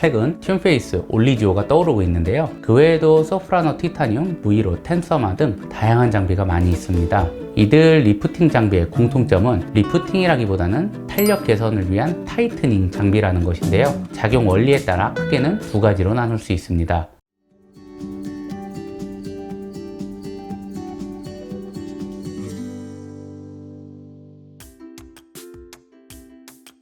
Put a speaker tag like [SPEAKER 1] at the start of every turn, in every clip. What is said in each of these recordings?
[SPEAKER 1] 최근 튠페이스, 올리지오가 떠오르고 있는데요. 그 외에도 소프라노 티타늄, 브이로, 텐서마 등 다양한 장비가 많이 있습니다. 이들 리프팅 장비의 공통점은 리프팅이라기보다는 탄력 개선을 위한 타이트닝 장비라는 것인데요. 작용 원리에 따라 크게는 두 가지로 나눌 수 있습니다.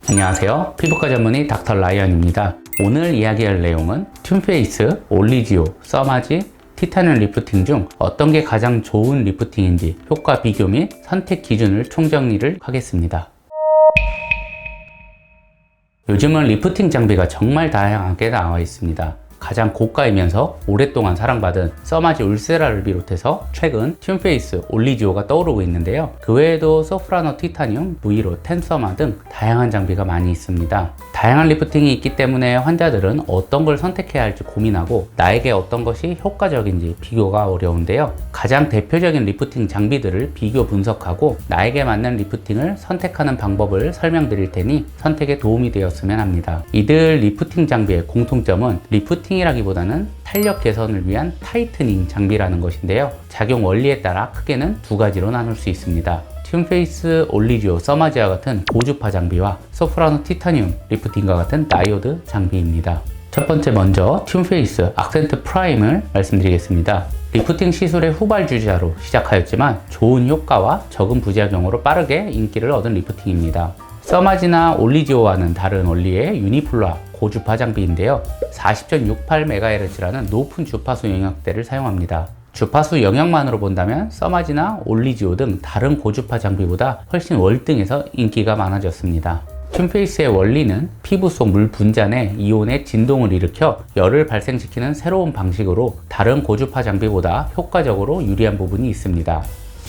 [SPEAKER 1] 안녕하세요. 피부과 전문의 닥터 라이언입니다. 오늘 이야기할 내용은 튠페이스, 올리지오, 써마지, 티타늄 리프팅 중 어떤 게 가장 좋은 리프팅인지 효과 비교 및 선택 기준을 총정리를 하겠습니다. 요즘은 리프팅 장비가 정말 다양하게 나와 있습니다. 가장 고가이면서 오랫동안 사랑받은 써마지 울세라를 비롯해서 최근 튠페이스, 올리지오가 떠오르고 있는데요. 그 외에도 소프라노 티타늄, 브이로, 텐서마 등 다양한 장비가 많이 있습니다. 다양한 리프팅이 있기 때문에 환자들은 어떤 걸 선택해야 할지 고민하고 나에게 어떤 것이 효과적인지 비교가 어려운데요. 가장 대표적인 리프팅 장비들을 비교 분석하고 나에게 맞는 리프팅을 선택하는 방법을 설명드릴 테니 선택에 도움이 되었으면 합니다. 이들 리프팅 장비의 공통점은 리프팅이라기보다는 탄력 개선을 위한 타이트닝 장비라는 것인데요. 작용 원리에 따라 크게는 두 가지로 나눌 수 있습니다. 튠페이스, 올리지오, 서마지와 같은 고주파 장비와 소프라노 티타늄, 리프팅과 같은 다이오드 장비입니다. 첫 번째 먼저 튠페이스 악센트 프라임을 말씀드리겠습니다. 리프팅 시술의 후발주자로 시작하였지만 좋은 효과와 적은 부작용으로 빠르게 인기를 얻은 리프팅입니다. 서마지나 올리지오와는 다른 원리의 유니플라 고주파 장비인데요. 40.68MHz라는 높은 주파수 영역대를 사용합니다. 주파수 영역만으로 본다면 써마지나 올리지오 등 다른 고주파 장비보다 훨씬 월등해서 인기가 많아졌습니다. 튠페이스의 원리는 피부 속 물 분자 내 이온의 진동을 일으켜 열을 발생시키는 새로운 방식으로 다른 고주파 장비보다 효과적으로 유리한 부분이 있습니다.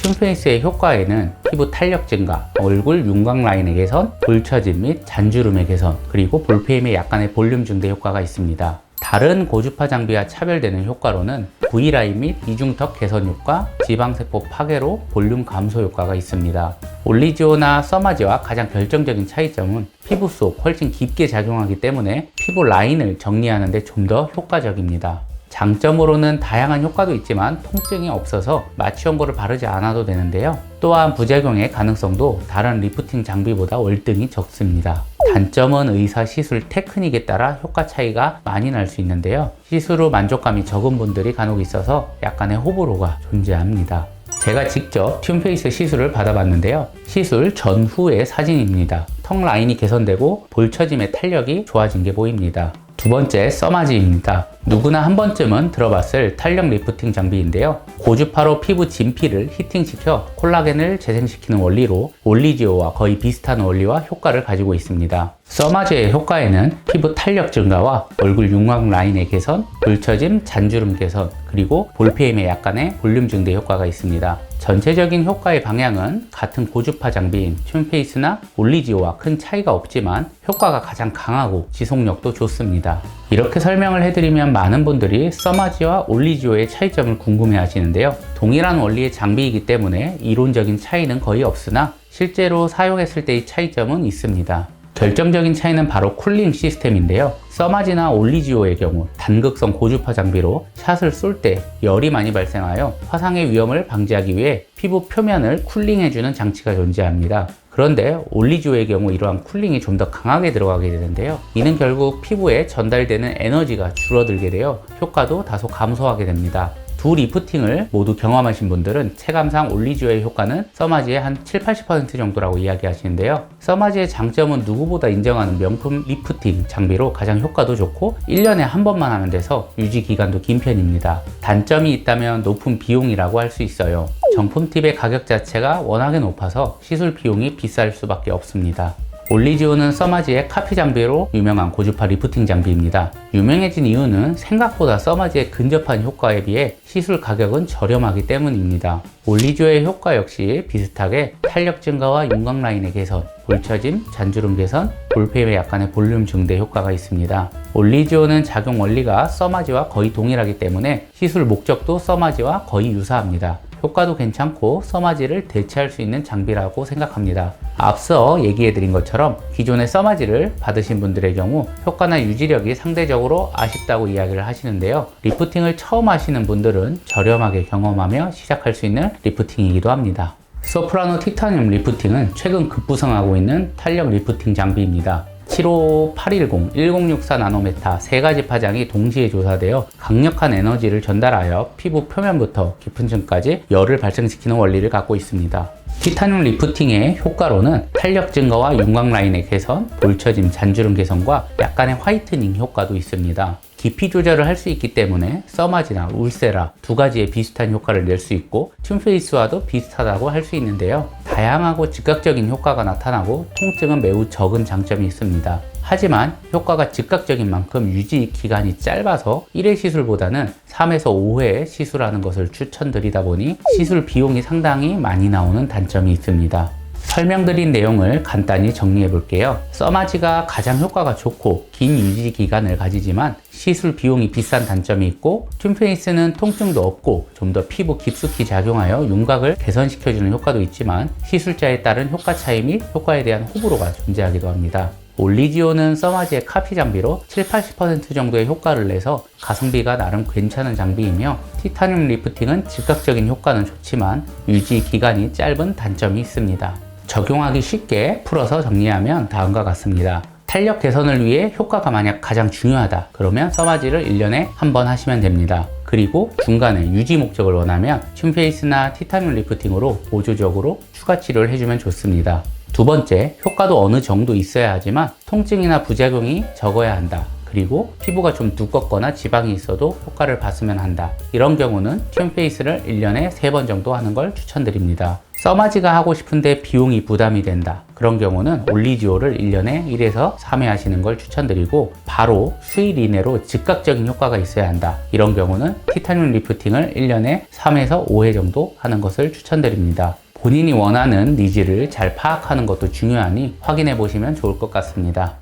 [SPEAKER 1] 튠페이스의 효과에는 피부 탄력 증가, 얼굴 윤곽 라인의 개선, 불처짐 및 잔주름의 개선, 그리고 볼페임의 약간의 볼륨 증대 효과가 있습니다. 다른 고주파 장비와 차별되는 효과로는 V라인 및 이중턱 개선 효과, 지방세포 파괴로 볼륨 감소 효과가 있습니다. 올리지오나 써마지와 가장 결정적인 차이점은 피부 속 훨씬 깊게 작용하기 때문에 피부 라인을 정리하는 데 좀 더 효과적입니다. 장점으로는 다양한 효과도 있지만 통증이 없어서 마취연고를 바르지 않아도 되는데요. 또한 부작용의 가능성도 다른 리프팅 장비보다 월등히 적습니다. 단점은 의사 시술 테크닉에 따라 효과 차이가 많이 날 수 있는데요. 시술 후 만족감이 적은 분들이 간혹 있어서 약간의 호불호가 존재합니다. 제가 직접 튠페이스 시술을 받아봤는데요. 시술 전후의 사진입니다. 턱 라인이 개선되고 볼처짐의 탄력이 좋아진 게 보입니다. 두 번째 써마지입니다. 누구나 한 번쯤은 들어봤을 탄력 리프팅 장비인데요. 고주파로 피부 진피를 히팅시켜 콜라겐을 재생시키는 원리로 올리지오와 거의 비슷한 원리와 효과를 가지고 있습니다. 써마지의 효과에는 피부 탄력 증가와 얼굴 윤곽 라인의 개선, 불처짐, 잔주름 개선, 그리고 볼페임의 약간의 볼륨 증대 효과가 있습니다. 전체적인 효과의 방향은 같은 고주파 장비인 튠페이스나 올리지오와 큰 차이가 없지만 효과가 가장 강하고 지속력도 좋습니다. 이렇게 설명을 해드리면 많은 분들이 써마지와 올리지오의 차이점을 궁금해 하시는데요. 동일한 원리의 장비이기 때문에 이론적인 차이는 거의 없으나 실제로 사용했을 때의 차이점은 있습니다. 결정적인 차이는 바로 쿨링 시스템인데요. 써마지나 올리지오의 경우 단극성 고주파 장비로 샷을 쏠 때 열이 많이 발생하여 화상의 위험을 방지하기 위해 피부 표면을 쿨링해주는 장치가 존재합니다. 그런데 올리지오의 경우 이러한 쿨링이 좀 더 강하게 들어가게 되는데요. 이는 결국 피부에 전달되는 에너지가 줄어들게 되어 효과도 다소 감소하게 됩니다. 두 리프팅을 모두 경험하신 분들은 체감상 올리지오의 효과는 써마지의 한 7, 80% 정도라고 이야기하시는데요. 써마지의 장점은 누구보다 인정하는 명품 리프팅 장비로 가장 효과도 좋고 1년에 한 번만 하는 데서 유지 기간도 긴 편입니다. 단점이 있다면 높은 비용이라고 할 수 있어요. 정품 팁의 가격 자체가 워낙에 높아서 시술 비용이 비쌀 수밖에 없습니다. 올리지오는 써마지의 카피 장비로 유명한 고주파 리프팅 장비입니다. 유명해진 이유는 생각보다 써마지의 근접한 효과에 비해 시술 가격은 저렴하기 때문입니다. 올리지오의 효과 역시 비슷하게 탄력 증가와 윤곽 라인의 개선, 볼처짐, 잔주름 개선, 볼페임의 약간의 볼륨 증대 효과가 있습니다. 올리지오는 작용 원리가 써마지와 거의 동일하기 때문에 시술 목적도 써마지와 거의 유사합니다. 효과도 괜찮고 써마지를 대체할 수 있는 장비라고 생각합니다. 앞서 얘기해드린 것처럼 기존의 써마지를 받으신 분들의 경우 효과나 유지력이 상대적으로 아쉽다고 이야기를 하시는데요. 리프팅을 처음 하시는 분들은 저렴하게 경험하며 시작할 수 있는 리프팅이기도 합니다. 소프라노 티타늄 리프팅은 최근 급부상하고 있는 탄력 리프팅 장비입니다. 75810, 1064 나노메타 세 가지 파장이 동시에 조사되어 강력한 에너지를 전달하여 피부 표면부터 깊은 층까지 열을 발생시키는 원리를 갖고 있습니다. 티타늄 리프팅의 효과로는 탄력 증가와 윤곽 라인의 개선, 볼처짐, 잔주름 개선과 약간의 화이트닝 효과도 있습니다. 깊이 조절을 할 수 있기 때문에 써마지나 울세라 두 가지의 비슷한 효과를 낼 수 있고 튠페이스와도 비슷하다고 할 수 있는데요. 다양하고 즉각적인 효과가 나타나고 통증은 매우 적은 장점이 있습니다. 하지만 효과가 즉각적인 만큼 유지 기간이 짧아서 1회 시술보다는 3에서 5회 시술하는 것을 추천드리다 보니 시술 비용이 상당히 많이 나오는 단점이 있습니다. 설명드린 내용을 간단히 정리해 볼게요. 써마지가 가장 효과가 좋고 긴 유지 기간을 가지지만 시술 비용이 비싼 단점이 있고 튠페이스는 통증도 없고 좀 더 피부 깊숙이 작용하여 윤곽을 개선시켜주는 효과도 있지만 시술자에 따른 효과 차이 및 효과에 대한 호불호가 존재하기도 합니다. 올리지오는 써마지의 카피 장비로 7, 80% 정도의 효과를 내서 가성비가 나름 괜찮은 장비이며 티타늄 리프팅은 즉각적인 효과는 좋지만 유지 기간이 짧은 단점이 있습니다. 적용하기 쉽게 풀어서 정리하면 다음과 같습니다. 탄력 개선을 위해 효과가 만약 가장 중요하다 그러면 써마지를 1년에 한 번 하시면 됩니다. 그리고 중간에 유지 목적을 원하면 튠페이스나 티타늄 리프팅으로 보조적으로 추가 치료를 해주면 좋습니다. 두 번째, 효과도 어느 정도 있어야 하지만 통증이나 부작용이 적어야 한다. 그리고 피부가 좀 두껍거나 지방이 있어도 효과를 봤으면 한다. 이런 경우는 튠페이스를 1년에 3번 정도 하는 걸 추천드립니다. 써마지가 하고 싶은데 비용이 부담이 된다. 그런 경우는 올리지오를 1년에 1에서 3회 하시는 걸 추천드리고 바로 수일 이내로 즉각적인 효과가 있어야 한다. 이런 경우는 티타늄 리프팅을 1년에 3에서 5회 정도 하는 것을 추천드립니다. 본인이 원하는 니즈를 잘 파악하는 것도 중요하니 확인해 보시면 좋을 것 같습니다.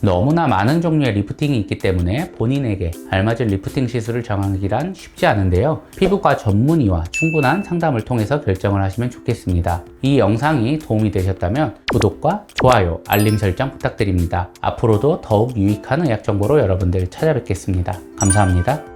[SPEAKER 1] 너무나 많은 종류의 리프팅이 있기 때문에 본인에게 알맞은 리프팅 시술을 정하기란 쉽지 않은데요. 피부과 전문의와 충분한 상담을 통해서 결정을 하시면 좋겠습니다. 이 영상이 도움이 되셨다면 구독과 좋아요, 알림 설정 부탁드립니다. 앞으로도 더욱 유익한 의학 정보로 여러분들 찾아뵙겠습니다. 감사합니다.